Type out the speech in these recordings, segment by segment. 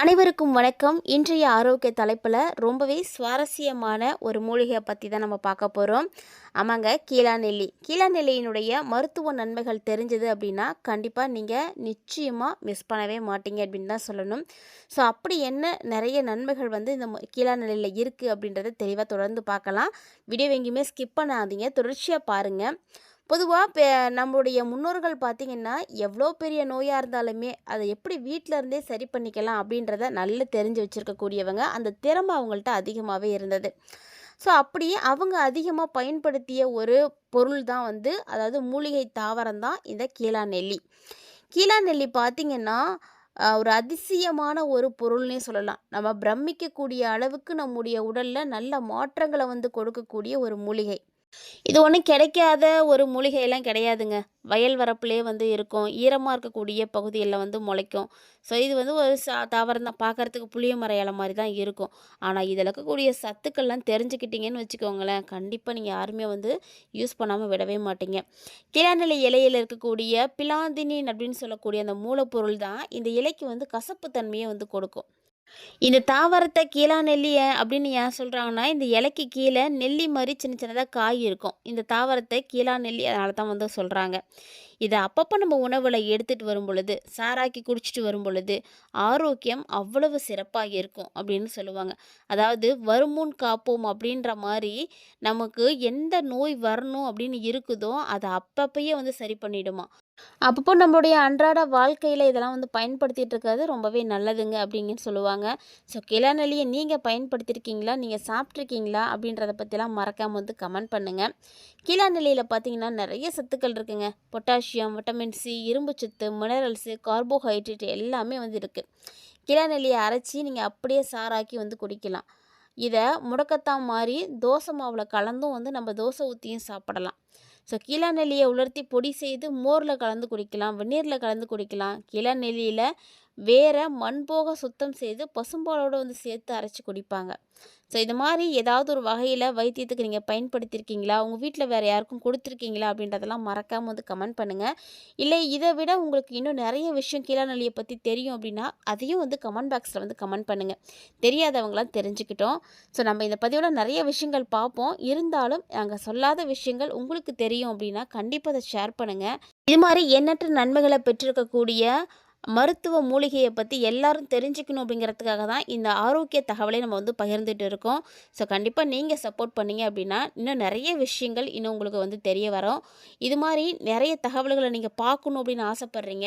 அனைவருக்கும் வணக்கம். இன்றைய ஆரோக்கிய தலைப்பில் ரொம்பவே சுவாரஸ்யமான ஒரு மூலிகையை பற்றி தான் நம்ம பார்க்க போகிறோம் ஆமாங்க கீழாநெல்லி. கீழாநெல்லியினுடைய மருத்துவ நன்மைகள் தெரிஞ்சது அப்படின்னா கண்டிப்பாக நீங்கள் நிச்சயமாக மிஸ் பண்ணவே மாட்டீங்க அப்படின்னு தான் சொல்லணும். ஸோ அப்படி என்ன நிறைய நன்மைகள் வந்து இந்த கீழாநெல்லியில் இருக்குது அப்படின்றத தெளிவாக தொடர்ந்து பார்க்கலாம். வீடியோ எங்கேயுமே ஸ்கிப் பண்ணாதீங்க. தொடர்ச்சியாக பாருங்கள் பொதுவாக நம்மளுடைய முன்னோர்கள் பார்த்திங்கன்னா எவ்வளோ பெரிய நோயாக இருந்தாலுமே அதை எப்படி வீட்டில் இருந்தே சரி பண்ணிக்கலாம் அப்படின்றத நல்லா தெரிஞ்சு வச்சுருக்கக்கூடியவங்க அந்த திறமை அவங்கள்ட்ட அதிகமாகவே இருந்தது. ஸோ அப்படி அவங்க அதிகமாக பயன்படுத்திய ஒரு பொருள் தான் வந்து அதாவது மூலிகை தாவரம் தான் இந்த கீழாநெல்லி கீழாநெல்லி பார்த்திங்கன்னா ஒரு அதிசயமான ஒரு பொருள்னே சொல்லலாம். நம்ம பிரமிக்கக்கூடிய அளவுக்கு நம்முடைய உடலில் நல்ல மாற்றங்களை வந்து கொடுக்கக்கூடிய ஒரு மூலிகை. இது ஒன்றும் கிடைக்காத ஒரு மூலிகையெல்லாம் கிடையாதுங்க. வயல் வரப்புலேயே வந்து இருக்கும். ஈரமாக இருக்கக்கூடிய பகுதியில் வந்து முளைக்கும். ஸோ இது வந்து ஒரு சா தாவரம் தான். பார்க்குறதுக்கு புளிய மர இலை மாதிரி தான் இருக்கும். ஆனால் இதில் இருக்கக்கூடிய சத்துக்கள்லாம் தெரிஞ்சுக்கிட்டீங்கன்னு வச்சுக்கோங்களேன். கண்டிப்பாக நீங்கள் யாருமே வந்து யூஸ் பண்ணாமல் விடவே மாட்டீங்க. கிளாநிலை இலையில் இருக்கக்கூடிய பிலாந்தினின் அப்படின்னு சொல்லக்கூடிய அந்த மூலப்பொருள் தான் இந்த இலைக்கு வந்து கசப்பு தன்மையை வந்து கொடுக்கும். இந்த தாவரத்தை கீழா நெல்லி அப்படின்னு ஏன் சொல்கிறாங்கன்னா இந்த இலைக்கு கீழே நெல்லி மாதிரி சின்ன சின்னதாக காய் இருக்கும். இந்த தாவரத்தை கீழா நெல்லி அதனால தான் வந்து சொல்கிறாங்க இதை அப்பப்போ நம்ம உணவில் எடுத்துகிட்டு வரும் பொழுது சாராக்கி குடிச்சிட்டு வரும் பொழுது ஆரோக்கியம் அவ்வளவு சிறப்பாக இருக்கும் அப்படின்னு சொல்லுவாங்க. அதாவது வருமுன் காப்போம் அப்படின்ற மாதிரி நமக்கு எந்த நோய் வரணும் அப்படின்னு இருக்குதோ அதை அப்பப்பயே வந்து சரி பண்ணிடுமா. அப்பப்போ நம்மளுடைய அன்றாட வாழ்க்கையில் இதெல்லாம் வந்து பயன்படுத்திட்டு இருக்கிறது ரொம்பவே நல்லதுங்க அப்படிங்கன்னு சொல்லுவாங்க. ஸோ கிளநெல்லியை நீங்கள் பயன்படுத்தியிருக்கீங்களா நீங்கள் சாப்பிட்ருக்கீங்களா அப்படின்றத பற்றிலாம் மறக்காமல் வந்து கமெண்ட் பண்ணுங்கள் கிளநெல்லியில் பார்த்தீங்கன்னா நிறைய சத்துக்கள் இருக்குங்க. பொட்டாசியம் விட்டமின் சி இரும்புச்சத்து மினரல்ஸு கார்போஹைட்ரேட் எல்லாமே வந்து இருக்குது கிளநெல்லியை அரைச்சி நீங்கள் அப்படியே சாராக்கி வந்து குடிக்கலாம். இதை முடக்கத்தான் மாதிரி தோசை மாவில் கலந்தும் வந்து நம்ம தோசை ஊற்றியும் சாப்பிடலாம். ஸோ கீழாநெல்லியை உலர்த்தி பொடி செய்து மோரில் கலந்து குடிக்கலாம் வெந்நீரில் கலந்து குடிக்கலாம். கிளநெல்லியில் வேற மண் போக சுத்தம் செய்து பசும்பாலோடு வந்து சேர்த்து அரைச்சி குடிப்பாங்க. ஸோ இது மாதிரி ஏதாவது ஒரு வகையில் வைத்தியத்துக்கு நீங்கள் பயன்படுத்தியிருக்கீங்களா உங்கள் வீட்டில் வேறு யாருக்கும் கொடுத்துருக்கீங்களா? அப்படின்றதெல்லாம் மறக்காமல் வந்து கமெண்ட் பண்ணுங்கள் இல்லை இதை விட உங்களுக்கு இன்னும் நிறைய விஷயம் கீழாநெல்லியை பற்றி தெரியும் அப்படின்னா அதையும் வந்து கமெண்ட் பாக்ஸில் வந்து கமெண்ட் பண்ணுங்கள் தெரியாதவங்களாம் தெரிஞ்சுக்கிட்டோம். ஸோ நம்ம இந்த பதிவில் நிறைய விஷயங்கள் பார்ப்போம். இருந்தாலும் நாங்கள் சொல்லாத விஷயங்கள் உங்களுக்கு தெரியும் அப்படின்னா கண்டிப்பாக அதை ஷேர் பண்ணுங்கள் இது மாதிரி எண்ணற்ற நன்மைகளை பெற்றிருக்கக்கூடிய மருத்துவ மூலிகையை பற்றி எல்லாரும் தெரிஞ்சுக்கணும் அப்படிங்கிறதுக்காக தான் இந்த ஆரோக்கிய தகவலை நம்ம வந்து பகிர்ந்துட்டு இருக்கோம். ஸோ கண்டிப்பாக நீங்கள் சப்போர்ட் பண்ணீங்க அப்படின்னா இன்னும் நிறைய விஷயங்கள் இன்னும் உங்களுக்கு வந்து தெரிய வரும். இது மாதிரி நிறைய தகவல்களை நீங்கள் பார்க்கணும் அப்படின்னு ஆசைப்பட்றீங்க.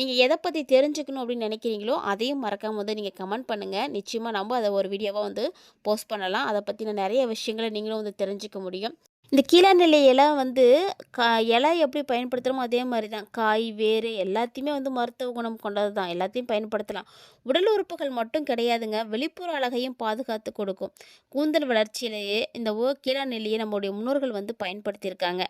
நீங்கள் எதை பற்றி தெரிஞ்சுக்கணும் அப்படின்னு நினைக்கிறீங்களோ அதையும் மறக்காமல் வந்து நீங்கள் கமெண்ட் பண்ணுங்கள் நிச்சயமாக நம்ம அதை ஒரு வீடியோவாக வந்து போஸ்ட் பண்ணலாம். அதை பற்றின நிறைய விஷயங்களை நீங்களும் வந்து தெரிஞ்சுக்க முடியும். இந்த கீழாநெல்லி இலை வந்து கா இலை எப்படி பயன்படுத்துகிறோமோ அதே மாதிரி தான். காய் வேறு எல்லாத்தையுமே வந்து மருத்துவ குணம் கொண்டது தான். எல்லாத்தையும் பயன்படுத்தலாம். உடல் உறுப்புகள் மட்டும் கிடையாதுங்க. வெளிப்புற அழகையும் பாதுகாத்து கொடுக்கும். கூந்தல் வளர்ச்சியிலேயே இந்த ஓ கீழநிலையை நம்முடைய முன்னோர்கள் வந்து பயன்படுத்தியிருக்காங்க.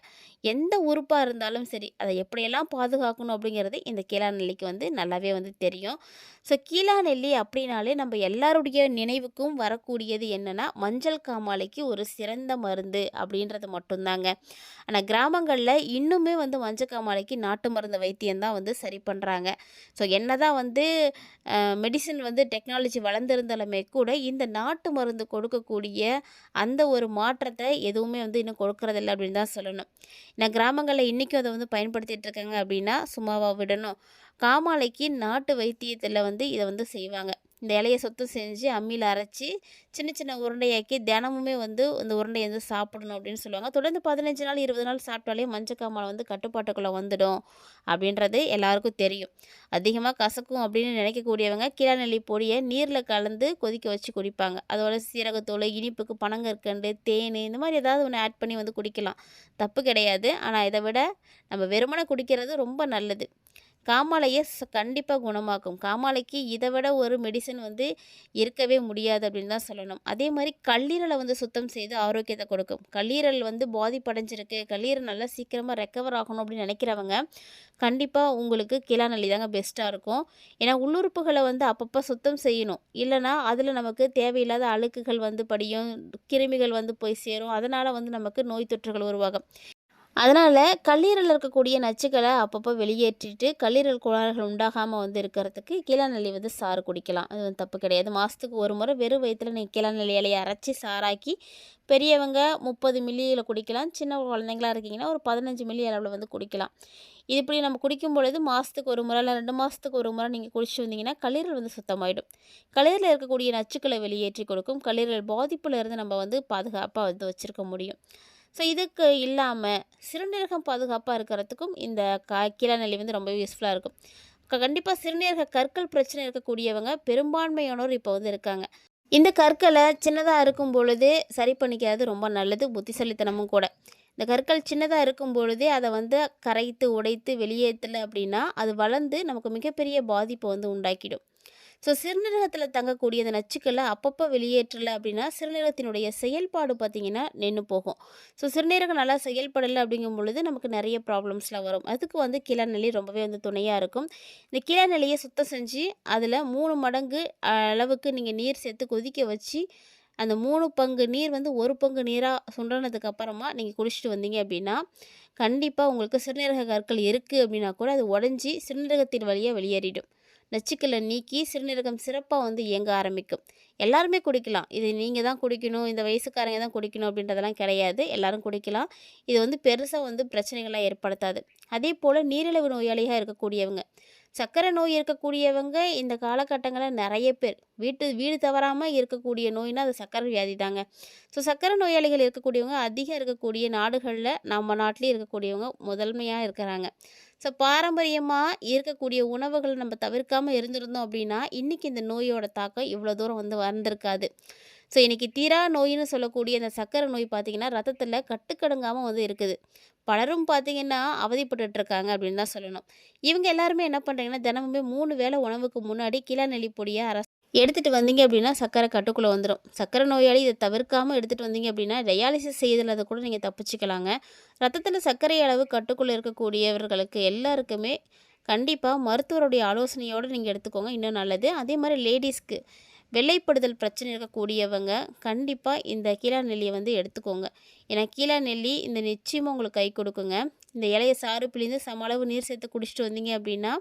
எந்த உறுப்பாக இருந்தாலும் சரி அதை எப்படியெல்லாம் பாதுகாக்கணும் அப்படிங்கிறது இந்த கீழாநெல்லிக்கு வந்து நல்லாவே வந்து தெரியும். ஸோ கீழாநெல்லி அப்படின்னாலே நம்ம எல்லாருடைய நினைவுக்கும் வரக்கூடியது என்னென்னா மஞ்சள் காமாலைக்கு ஒரு சிறந்த மருந்து அப்படின்றது மட்டும்தாங்க. ஆனால் கிராமங்களில் இன்னுமே வந்து மஞ்சள் காமாலைக்கு நாட்டு மருந்து வைத்தியம் தான் வந்து சரி பண்ணுறாங்க ஸோ என்ன தான் வந்து மெடிசன் வந்து டெக்னாலஜி வளர்ந்துருந்தாலுமே கூட இந்த நாட்டு மருந்து கொடுக்கக்கூடிய அந்த ஒரு மாற்றத்தை எதுவுமே வந்து இன்னும் கொடுக்கறதில்ல அப்படின்னு தான் சொல்லணும். நான் கிராமங்களில் இன்றைக்கும் அதை வந்து பயன்படுத்திகிட்டு இருக்காங்க அப்படின்னா சும்மாவாக விடணும். காமாலைக்கு நாட்டு வைத்தியத்தில் வந்து இதை வந்து செய்வாங்க. இந்த இலையை சுத்தம் செஞ்சு அம்மியில் அரைச்சி சின்ன சின்ன உருண்டையாக்கி தினமுமே வந்து இந்த உருண்டையை வந்து சாப்பிடணும் அப்படின்னு சொல்லுவாங்க. தொடர்ந்து பதினஞ்சு நாள் இருபது நாள் சாப்பிட்டாலே மஞ்சக்காமலை வந்து கட்டுப்பாட்டுக்குள்ளே வந்துடும் அப்படின்றது எல்லாருக்கும் தெரியும். அதிகமாக கசக்கும் அப்படின்னு நினைக்கக்கூடியவங்க கீழநெல்லி பொடியை நீரில் கலந்து கொதிக்க வச்சு குடிப்பாங்க. அதோட சீரகத்தூள் இனிப்புக்கு பனங்கற்கண்டு தேன் இந்த மாதிரி ஏதாவது ஒன்று ஆட் பண்ணி வந்து குடிக்கலாம். தப்பு கிடையாது. ஆனால் இதை விட நம்ம வெறுமனை குடிக்கிறது ரொம்ப நல்லது. காமாலையை கண்டிப்பாக குணமாக்கும். காமாலைக்கு இதை விட ஒரு மெடிசன் வந்து இருக்கவே முடியாது அப்படின்னு தான் சொல்லணும். அதே மாதிரி கல்லீரலை வந்து சுத்தம் செய்து ஆரோக்கியத்தை கொடுக்கும். கல்லீரல் வந்து பாதிப்படைஞ்சிருக்கு. கல்லீரல் நல்லா சீக்கிரமாக ரெக்கவர் ஆகணும் அப்படின்னு நினைக்கிறவங்க கண்டிப்பாக உங்களுக்கு கிளாநல்லி தாங்க பெஸ்ட்டாக இருக்கும். ஏன்னா உள்ளுறுப்புகளை வந்து அப்பப்போ சுத்தம் செய்யணும். இல்லைனா அதில் நமக்கு தேவையில்லாத அழுக்குகள் வந்து படியும் கிருமிகள் வந்து போய் சேரும். அதனால் வந்து நமக்கு நோய் தொற்றுகள் உருவாகும். அதனால் கல்லீரலில் இருக்கக்கூடிய நச்சுக்களை அப்பப்போ வெளியேற்றிட்டு கல்லீரல் கோளாறுகள் உண்டாகாமல் வந்து இருக்கிறதுக்கு கீழாநெல்லி வந்து சாறு குடிக்கலாம். அது வந்து தப்பு கிடையாது. மாதத்துக்கு ஒரு முறை வெறும் வயிற்றில் நீங்கள் கீழாநெல்லி இலையை அரைச்சி சாராக்கி பெரியவங்க முப்பது மில்லியில் குடிக்கலாம். சின்ன குழந்தைங்களா இருக்கீங்கன்னா ஒரு பதினஞ்சு மில்லி அளவில் வந்து குடிக்கலாம். இது இப்படி நம்ம குடிக்கும் பொழுது மாதத்துக்கு ஒரு முறை இல்லை ரெண்டு மாதத்துக்கு ஒரு முறை நீங்கள் குடிச்சு வந்தீங்கன்னா கல்லீரல் வந்து சுத்தமாயிடும். கல்லீரலில் இருக்கக்கூடிய நச்சுக்களை வெளியேற்றி கொடுக்கும். கல்லீரல் பாதிப்பில் இருந்து நம்ம வந்து பாதுகாப்பாக வந்து வச்சுருக்க முடியும். ஸோ இதுக்கு இல்லாமல் சிறுநீரகம் பாதுகாப்பாக இருக்கிறதுக்கும் இந்த கா கீழநிலை வந்து ரொம்ப யூஸ்ஃபுல்லாக இருக்கும். கண்டிப்பாக சிறுநீரக கற்கள் பிரச்சனை இருக்கக்கூடியவங்க பெரும்பான்மையானோர் இப்போ வந்து இருக்காங்க. இந்த கற்களை சின்னதாக இருக்கும் பொழுதே சரி பண்ணிக்கிறது ரொம்ப நல்லது புத்திசாலித்தனமும் கூட. இந்த கற்கள் சின்னதாக இருக்கும் பொழுதே அதை வந்து கரைத்து உடைத்து வெளியேற்றலை அப்படின்னா அது வளர்ந்து நமக்கு மிகப்பெரிய பாதிப்பை வந்து உண்டாக்கிடும். ஸோ சிறுநீரகத்தில் தங்கக்கூடிய அந்த நச்சுக்களை அப்பப்போ வெளியேற்றலை அப்படின்னா சிறுநீரகத்தினுடைய செயல்பாடு பார்த்திங்கன்னா நின்று போகும். ஸோ சிறுநீரகம் நல்லா செயல்படலை அப்படிங்கும் பொழுது நமக்கு நிறைய ப்ராப்ளம்ஸ்லாம் வரும். அதுக்கு வந்து கிளநெல்லி ரொம்பவே வந்து துணையாக இருக்கும். இந்த கிளநெல்லியை சுத்தம் செஞ்சு அதில் மூணு மடங்கு அளவுக்கு நீங்கள் நீர் சேர்த்து கொதிக்க வச்சு அந்த மூணு பங்கு நீர் வந்து ஒரு பங்கு நீராக சுண்டனதுக்கு அப்புறமா நீங்கள் குடிச்சிட்டு வந்தீங்க அப்படின்னா கண்டிப்பாக உங்களுக்கு சிறுநீரக கற்கள் இருக்குது அப்படின்னா கூட அது உடஞ்சி சிறுநீரகத்தின் வழியாக வெளியேறிடும். நச்சுக்களை நீக்கி சிறுநீரகம் சிறப்பாக வந்து இயங்க ஆரம்பிக்கும். எல்லாருமே குடிக்கலாம். இது நீங்கள் தான் குடிக்கணும் இந்த வயசுக்காரங்க தான் குடிக்கணும் அப்படின்றதெல்லாம் கிடையாது. எல்லாரும் குடிக்கலாம். இது வந்து பெருசாக வந்து பிரச்சனைகளாக ஏற்படுத்தாது. அதே போல் நீரிழிவு நோயாளியாக இருக்கக்கூடியவங்க. சர்க்கரை நோய் இருக்கக்கூடியவங்க இந்த காலகட்டங்களில் நிறைய பேர். வீட்டு வீடு தவறாமல் இருக்கக்கூடிய நோய்னா அது சர்க்கரை வியாதி தாங்க. ஸோ சர்க்கரை நோயாளிகள் இருக்கக்கூடியவங்க அதிகம் இருக்கக்கூடிய நாடுகளில் நம்ம நாட்டிலே இருக்கக்கூடியவங்க முதன்மையாக இருக்கிறாங்க. ஸோ பாரம்பரியமாக இருக்கக்கூடிய உணவுகளை நம்ம தவிர்க்காமல் இருந்திருந்தோம் அப்படின்னா இன்றைக்கி இந்த நோயோட தாக்கம் இவ்வளோ தூரம் வந்து வந்திருக்காது ஸோ இன்றைக்கி தீரா நோயின்னு சொல்லக்கூடிய அந்த சர்க்கரை நோய் பார்த்திங்கன்னா ரத்தத்தில் கட்டுக்கடங்காமல் வந்து இருக்குது. பலரும் பார்த்திங்கன்னா அவதிப்பட்டுருக்காங்க அப்படின்னு தான் சொல்லணும். இவங்க எல்லாருமே என்ன பண்ணுறாங்கன்னா தினமுமே மூணு வேளை உணவுக்கு முன்னாடி கிளாநெல்லி பொடியை அரசு எடுத்துகிட்டு வந்தீங்க அப்படின்னா சக்கரை கட்டுக்குள்ளே வந்துடும் சக்கரை நோயாளி இதை தவிர்க்காமல் எடுத்துகிட்டு வந்தீங்க அப்படின்னா டயாலிசிஸ் செய்தல் அதை கூட நீங்கள் தப்பிச்சுக்கலாங்க. ரத்தத்தில் சர்க்கரை அளவு கட்டுக்குள்ளே இருக்கக்கூடியவர்களுக்கு எல்லாருக்குமே கண்டிப்பாக மருத்துவருடைய ஆலோசனையோடு நீங்கள் எடுத்துக்கோங்க. இன்னும் நல்லது. அதே மாதிரி லேடிஸ்க்கு வெள்ளைப்படுதல் பிரச்சனை இருக்கக்கூடியவங்க கண்டிப்பாக இந்த கீழா நெல்லியை வந்து எடுத்துக்கோங்க. ஏன்னா கீழா நெல்லி இந்த நிச்சயமாக உங்களுக்கு கை கொடுக்குங்க. இந்த இலையை சாறு பிழிந்து சம அளவு நீர் சேர்த்து குடிச்சிட்டு வந்தீங்க அப்படின்னா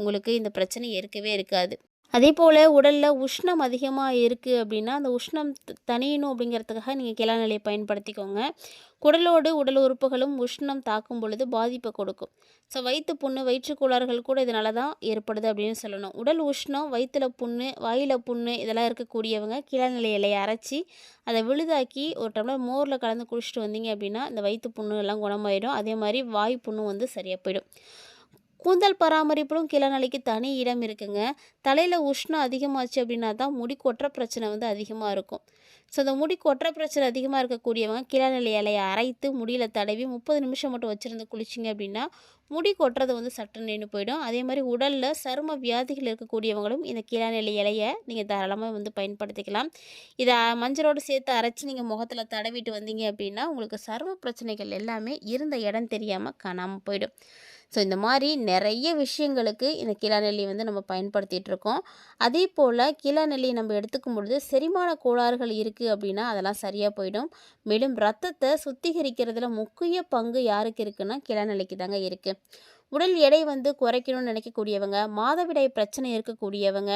உங்களுக்கு இந்த பிரச்சனை இருக்கவே இருக்காது. அதே போல் உடலில் உஷ்ணம் அதிகமாக இருக்குது அப்படின்னா அந்த உஷ்ணம் தணியணும் அப்படிங்கிறதுக்காக நீங்கள் கிளாநிலையை பயன்படுத்திக்கோங்க. குடலோடு உடல் உறுப்புகளும் உஷ்ணம் தாக்கும் பொழுது பாதிப்பை கொடுக்கும். ஸோ வயிற்று புண்ணு வயிற்றுக்கோளாறுகள் கூட இதனால தான் ஏற்படுது அப்படின்னு சொல்லணும். உடல் உஷ்ணம் வயிற்றில் புண்ணு வாயில் புண்ணு இதெல்லாம் இருக்கக்கூடியவங்க கிளநிலை இலையை அரைச்சி அதை விழுதாக்கி ஒரு டம்ளர் மோரில் கலந்து குடிச்சிட்டு வந்தீங்க அப்படின்னா இந்த வயிற்று புண்ணு எல்லாம் குணமாயிடும். அதே மாதிரி வாய் புண்ணு வந்து சரியாக போயிடும். கூந்தல் பராமரிப்பிலும் கிளநலைக்கு தனி இடம் இருக்குங்க. தலையில் உஷ்ணம் அதிகமாச்சு அப்படின்னா தான் முடி கொட்டுற பிரச்சனை வந்து அதிகமாக இருக்கும். ஸோ அந்த முடி கொட்டுற பிரச்சனை அதிகமாக இருக்கக்கூடியவங்க கிளநிலை இலையை அரைத்து முடியில் தடவி முப்பது நிமிஷம் மட்டும் வச்சுருந்து குளிச்சிங்க அப்படின்னா முடி கொட்டுறது வந்து சட்டு நின்று போயிடும். அதே மாதிரி உடலில் சரும வியாதிகள் இருக்கக்கூடியவங்களும் இந்த கிளநிலை இலையை நீங்கள் தாராளமாக வந்து பயன்படுத்திக்கலாம். இதை மஞ்சளோடு சேர்த்து அரைச்சி நீங்கள் முகத்தில் தடவிட்டு வந்தீங்க அப்படின்னா உங்களுக்கு சரும பிரச்சனைகள் எல்லாமே இருந்த இடம் தெரியாமல் காணாமல் போயிடும். ஸோ இந்த மாதிரி நிறைய விஷயங்களுக்கு இந்த கிளாநெல்லி வந்து நம்ம பயன்படுத்திகிட்டு இருக்கோம். அதே போல் கிளாநெல்லி நம்ம எடுத்துக்கும் பொழுது செரிமான கோளாறுகள் இருக்குது அப்படின்னா அதெல்லாம் சரியாக போயிடும். மேலும் ரத்தத்தை சுத்திகரிக்கிறதுல முக்கிய பங்கு யாருக்கு இருக்குன்னா கிளாநெல்லிக்கு தாங்க இருக்குது உடல் எடை வந்து குறைக்கணும்னு நினைக்கக்கூடியவங்க மாதவிடாய் பிரச்சனை இருக்கக்கூடியவங்க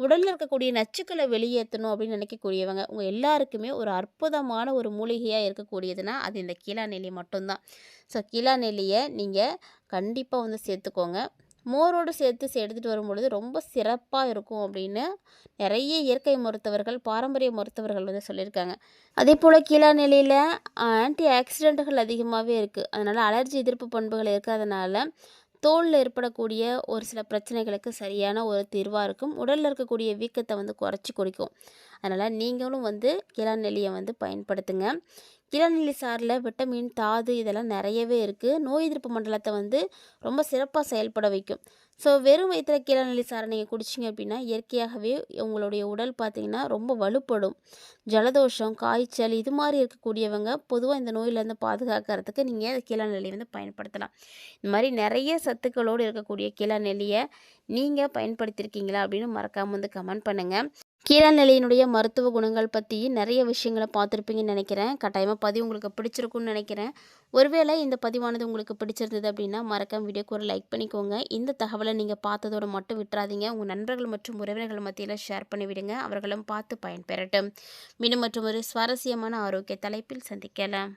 உடலில் இருக்கக்கூடிய நச்சுக்களை வெளியேற்றணும் அப்படின்னு நினைக்கக்கூடியவங்க உங்கள் எல்லாருக்குமே ஒரு அற்புதமான ஒரு மூலிகையாக இருக்கக்கூடியதுன்னா அது இந்த கீழா நெல்லி மட்டும்தான். ஸோ கீழா நெல்லியை நீங்கள் கண்டிப்பாக வந்து சேர்த்துக்கோங்க. மோரோடு சேர்த்து எடுத்துகிட்டு வரும்பொழுது ரொம்ப சிறப்பாக இருக்கும் அப்படின்னு நிறைய இயற்கை மருத்துவர்கள் பாரம்பரிய மருத்துவர்கள் வந்து சொல்லியிருக்காங்க. அதே போல் கீழா நிலையில் ஆன்டி ஆக்சிடெண்ட்டுகள் அதிகமாகவே இருக்குது அதனால் அலர்ஜி எதிர்ப்பு பண்புகள் இருக்கிறதுனால தோலில் ஏற்படக்கூடிய ஒரு சில பிரச்சனைகளுக்கு சரியான ஒரு தீர்வாக இருக்கும். உடலில் இருக்கக்கூடிய வீக்கத்தை வந்து குறைச்சி குடிக்கும். அதனால் நீங்களும் வந்து கிளா வந்து பயன்படுத்துங்க. இளநெல்லி சாறில் விட்டமின் தாது இதெல்லாம் நிறையவே இருக்குது நோய் எதிர்ப்பு மண்டலத்தை வந்து ரொம்ப சிறப்பாக செயல்பட வைக்கும். ஸோ வெறும் வயிற்றுல கீழநிலை சாரை நீங்கள் குடிச்சிங்க அப்படின்னா இயற்கையாகவே உங்களுடைய உடல் பார்த்திங்கன்னா ரொம்ப வலுப்படும். ஜலதோஷம் காய்ச்சல் இது மாதிரி இருக்கக்கூடியவங்க பொதுவாக இந்த நோயிலேருந்து பாதுகாக்கிறதுக்கு நீங்கள் கீழாநெல்லி வந்து பயன்படுத்தலாம். இந்த மாதிரி நிறைய சத்துக்களோடு இருக்கக்கூடிய கீழநிலையை நீங்கள் பயன்படுத்தியிருக்கீங்களா அப்படின்னு மறக்காமல் வந்து கமெண்ட் பண்ணுங்கள் கீரநிலையினுடைய மருத்துவ குணங்கள் பற்றி நிறைய விஷயங்களை பார்த்துருப்பீங்கன்னு நினைக்கிறேன். கட்டாயமாக பதிவு உங்களுக்கு பிடிச்சிருக்குன்னு நினைக்கிறேன். ஒருவேளை இந்த பதிவானது உங்களுக்கு பிடிச்சிருந்தது அப்படின்னா மறக்காம வீடியோக்கு ஒரு லைக் பண்ணிக்கோங்க. இந்த தகவலை நீங்கள் பார்த்ததோடு மட்டும் விட்டுறாதீங்க. உங்கள் நண்பர்கள் மற்றும் உறவினர்கள் மத்தியில் ஷேர் பண்ணிவிடுங்க அவர்களும் பார்த்து பயன்பெறட்டும். மீண்டும் மற்றும் ஒரு சுவாரஸ்யமான ஆரோக்கிய தலைப்பில் சந்திக்கலாம்.